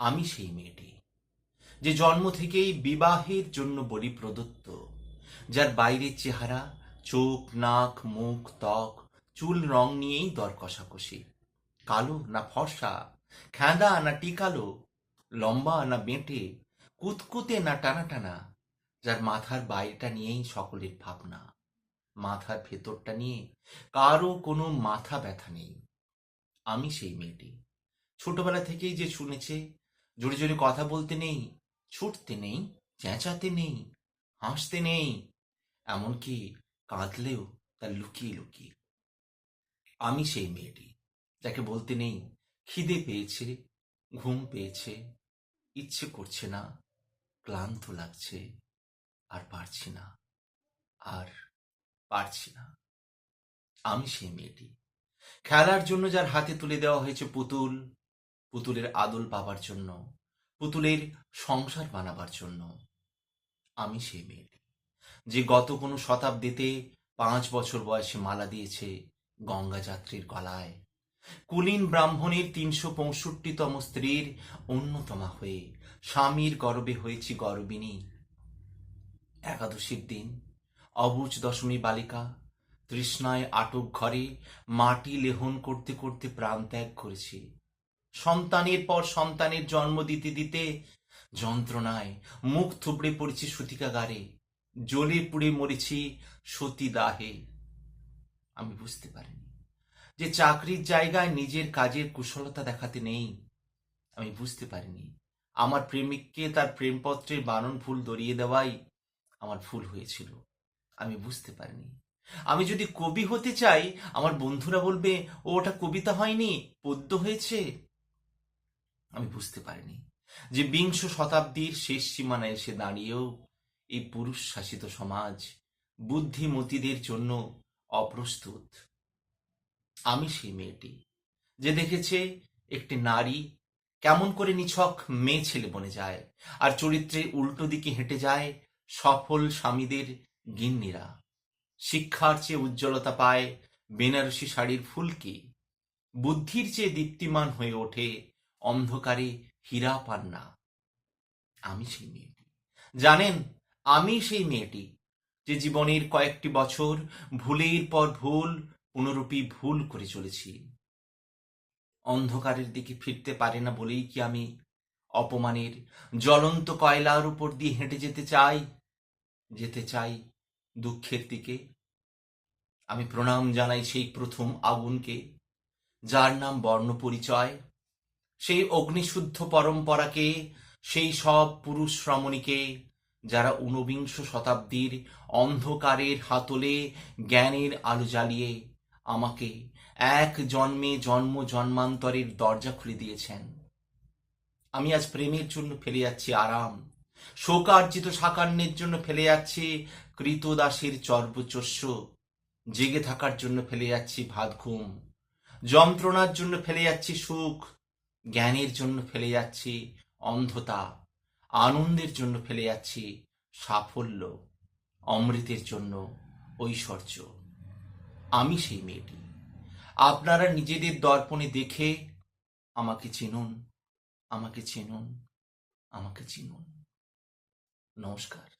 আমি সেই মেয়েটি, যে জন্ম থেকেই বিবাহের জন্য বলি প্রদত্ত, যার বাইরের চেহারা, চোখ, নাক, মুখ, ত্বক, চুল, রং নিয়েই দর কষাকষি। কালো না ফর্সা, খেঁদা না টিকালো, লম্বা না বেঁটে, কুতকুতে না টানা টানা যার মাথার বাইরেটা নিয়েই সকলের ভাবনা। মাথার ভেতরটা নিয়ে কারও কোনো মাথা ব্যথা নেই। আমি সেই মেয়েটি। ছোটবেলা থেকেই যে শুনেছে জোরে জোরে কথা বলতে নেই, ছুটতে নেই, চেঁচাতে নেই, হাসতে নেই, এমনকি কাঁদলেও তা লুকিয়ে লুকিয়ে। আমি সেই মেয়েটি, যাকে বলতে নেই, খিদে পেয়েছে, ঘুম পেয়েছে, ইচ্ছে করছে না, ক্লান্ত লাগছে, আর পারছি না, আর পারছি না। আমি সেই মেয়েটি, খেলার জন্য যার হাতে তুলে দেওয়া হয়েছে পুতুল পুতুলের আদল পাবার জন্য, পুতুলের সংসার বানাবার জন্য। আমি সেই মেয়েটি যে গত কোনো শতাব্দীতে পাঁচ বছর বয়সে মালা দিয়েছে গঙ্গা যাত্রীর গলায়। কুলীন ব্রাহ্মণের তিনশো পঁয়ষট্টিতম স্ত্রীর অন্যতমা হয়ে স্বামীর গর্বে হয়েছি গর্বিনী একাদশীর দিন অবুজ দশমী বালিকা তৃষ্ণায় আটক ঘরে মাটি লেহন করতে করতে প্রাণ ত্যাগ করেছি। সন্তানের পর সন্তানের জন্ম দিতে দিতে যন্ত্রণায় মুখ থুবড়ে পড়েছি সতিকাগারে জ্বলে পুড়ে মরেছি সতী দাহে আমি বুঝতে পারিনি যে চাকরির জায়গায় নিজের কাজের কুশলতা দেখাতে নেই। আমি বুঝতে পারিনি আমার প্রেমিককে তার প্রেমপত্রের বানন ফুল দরিয়ে দেওয়াই আমার ভুল হয়েছিল। আমি বুঝতে পারিনি। আমি যদি কবি হতে চাই, আমার বন্ধুরা বলবে, ও ওটা কবিতা হয়নি, পদ্য হয়েছে। আমি বুঝতে পারিনি। যে বিংশ শতাব্দীর শেষ সীমানায় এসে দাঁড়িয়েও এই পুরুষ শাসিত সমাজ বুদ্ধিমতীদের জন্য অপ্রস্তুত। আমি সেই মেয়েটি, যে দেখেছে একটি নারী কেমন করে নিছক মেয়ে ছেলে বনে যায় আর চরিত্রে উল্টো দিকে হেঁটে যায় সফল স্বামীদের গিন্নিরা। শিক্ষার চেয়ে উজ্জ্বলতা পায় বেনারসি শাড়ির ফুলকি। বুদ্ধির চেয়ে দীপ্তিমান হয়ে ওঠে অন্ধকারে হীরা পান না আমি সেই মেয়েটি। জানেন, আমি সেই মেয়েটি যে জীবনের কয়েকটি বছর ভুলের পর ভুল, পুনরূপী ভুল করে চলেছি। অন্ধকারের দিকে ফিরতে পারে না বলেই কি আমি অপমানের জ্বলন্ত কয়লার উপর দিয়ে হেঁটে যেতে চাই? যেতে চাই দুঃখের দিকে। আমি প্রণাম জানাই সেই প্রথম আগুনকে, যার নাম বর্ণ পরিচয় সেই অগ্নিশুদ্ধ পরম্পরাকে, সেই সব পুরুষ শ্রমণীকে যারা ঊনবিংশ শতাব্দীর অন্ধকারের হাতলে জ্ঞানের আলো জ্বালিয়ে আমাকে এক জন্মে জন্ম জন্মান্তরের দরজা খুলে দিয়েছেন। আমি আজ প্রেমের জন্য ফেলে যাচ্ছি আরাম, শোকার্জিত সাকান্যের জন্য ফেলে যাচ্ছি কৃতদাসের চর্বচস্য, জেগে থাকার জন্য ফেলে যাচ্ছি ভাত ঘুম যন্ত্রণার জন্য ফেলে যাচ্ছি সুখ জ্ঞানের জন্য ফেলে যাচ্ছি অন্ধতা, আনন্দের জন্য ফেলে যাচ্ছি সাফল্য, অমৃতের জন্য ঐশ্বর্য। আমি সেই মেয়েটি। আপনারা নিজেদের দর্পণে দেখে আমাকে চিনুন আমাকে চিনুন আমাকে চিনুন। নমস্কার।